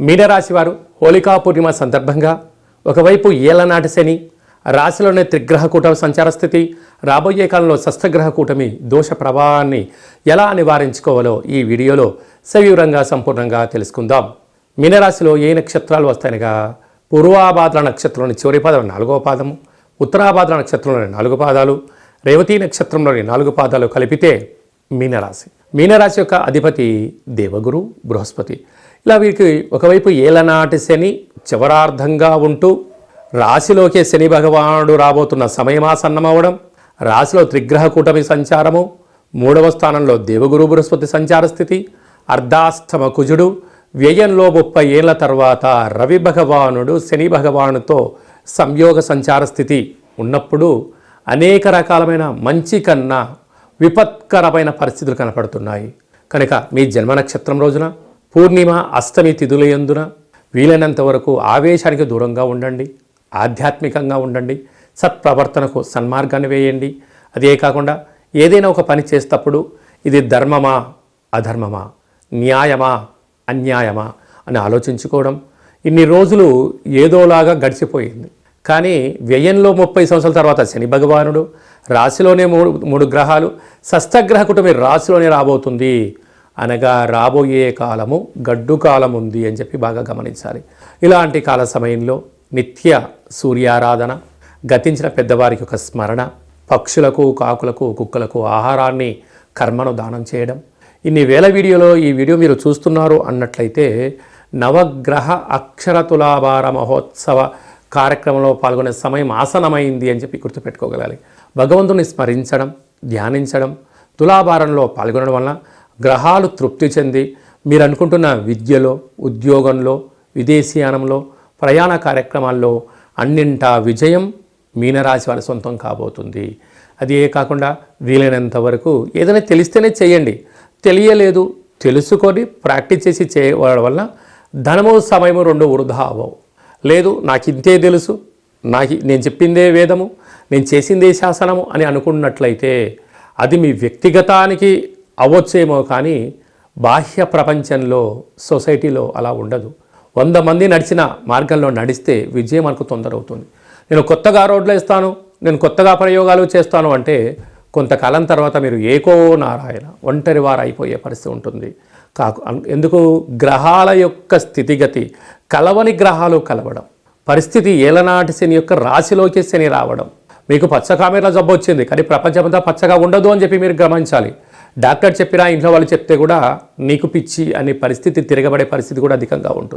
మీనరాశి వారు హోళికా పూర్ణిమ సందర్భంగా ఒకవైపు ఏలనాటి శని రాశిలోనే త్రిగ్రహ కూటమి సంచార స్థితి రాబోయే కాలంలో షష్ఠగ్రహ కూటమి దోష ప్రభావాన్ని ఎలా నివారించుకోవాలో ఈ వీడియోలో సవివరంగా సంపూర్ణంగా తెలుసుకుందాం. మీనరాశిలో ఏ నక్షత్రాలు వస్తాయనగా పూర్వాభాద్ర నక్షత్రంలోని చివరి పాదం నాలుగో పాదము ఉత్తరాభాద్ర నక్షత్రంలోని నాలుగు పాదాలు రేవతి నక్షత్రంలోని నాలుగు పాదాలు కలిపితే మీనరాశి. మీనరాశి యొక్క అధిపతి దేవగురు బృహస్పతి. ఇలా వీరికి ఒకవైపు ఏలనాటి శని చివరార్థంగా ఉంటూ రాశిలోకే శని భగవానుడు రాబోతున్న సమయమాసన్నమవడం రాశిలో త్రిగ్రహ కూటమి సంచారము మూడవ స్థానంలో దేవగురు బృహస్పతి సంచార స్థితి అర్ధాష్టమ కుజుడు వ్యయంలో ముప్పై ఏళ్ళ తర్వాత రవి భగవానుడు శని భగవానుతో సంయోగ సంచార స్థితి ఉన్నప్పుడు అనేక రకాలమైన మంచి కన్నా విపత్కరమైన పరిస్థితులు కనపడుతున్నాయి. కనుక మీ జన్మ నక్షత్రం రోజున పూర్ణిమ అష్టమి తిథుల యందున వీలైనంత వరకు ఆవేశానికి దూరంగా ఉండండి ఆధ్యాత్మికంగా ఉండండి సత్ప్రవర్తనకు సన్మార్గాన్ని వేయండి. అదే కాకుండా ఏదైనా ఒక పని చేసేటప్పుడు ఇది ధర్మమా అధర్మమా న్యాయమా అన్యాయమా అని ఆలోచించుకోవడం ఇన్ని రోజులు ఏదోలాగా గడిచిపోయింది. కానీ వ్యయంలో ముప్పై సంవత్సరాల తర్వాత శని భగవానుడు రాశిలోనే మూడు మూడు గ్రహాలు సస్తగ్రహ కుటుంబం రాశిలోనే రాబోతుంది. అనగా రాబోయే కాలము గడ్డు కాలం ఉంది అని చెప్పి బాగా గమనించాలి. ఇలాంటి కాల సమయంలో నిత్య సూర్యారాధన గతించిన పెద్దవారికి ఒక స్మరణ పక్షులకు కాకులకు కుక్కలకు ఆహారాన్ని కర్మను దానం చేయడం. ఇన్ని వేల వీడియోలో ఈ వీడియో మీరు చూస్తున్నారు అన్నట్లయితే నవగ్రహ అక్షర తులాభార మహోత్సవ కార్యక్రమంలో పాల్గొనే సమయం ఆసనమైంది అని చెప్పి గుర్తుపెట్టుకోగలాలి. భగవంతుని స్మరించడం ధ్యానించడం తులాభారంలో పాల్గొనడం వలన గ్రహాలు తృప్తి చెంది మీరు అనుకుంటున్న విద్యలో ఉద్యోగంలో విదేశీయానంలో ప్రయాణ కార్యక్రమాల్లో అన్నింటా విజయం మీనరాశి వారి సొంతం కాబోతుంది. అది ఏ కాకుండా వీలైనంత వరకు ఏదైనా తెలిస్తేనే చేయండి. తెలియలేదు తెలుసుకొని ప్రాక్టీస్ చేసి చేయడం వల్ల ధనము సమయము రెండు వృధా అవ్వవు. లేదు నాకు ఇంతే తెలుసు నాకు నేను చెప్పిందే వేదము నేను చేసిందే శాసనము అని అనుకున్నట్లయితే అది మీ వ్యక్తిగతానికి అవ్వచ్చేమో కానీ బాహ్య ప్రపంచంలో సొసైటీలో అలా ఉండదు. వంద మంది నడిచిన మార్గంలో నడిస్తే విజయం మనకు తొందరవుతుంది. నేను కొత్తగా రోడ్లు వేస్తాను నేను కొత్తగా ప్రయోగాలు చేస్తాను అంటే కొంతకాలం తర్వాత మీరు ఏకో నారాయణ ఒంటరి వారు అయిపోయే పరిస్థితి ఉంటుంది. కాకు ఎందుకు? గ్రహాల యొక్క స్థితిగతి. కలవని గ్రహాలు కలవడం. పరిస్థితి ఏలనాటి శని యొక్క రాశిలోకి శని రావడం. మీకు పచ్చ కామెర్ల జబ్బు వచ్చింది కానీ ప్రపంచమంతా పచ్చగా ఉండదు అని చెప్పి మీరు గమనించాలి. డాక్టర్ చెప్పినా ఇంట్లో వాళ్ళు చెప్తే కూడా నీకు పిచ్చి అనే పరిస్థితి తిరగబడే పరిస్థితి కూడా అధికంగా ఉంటుంది.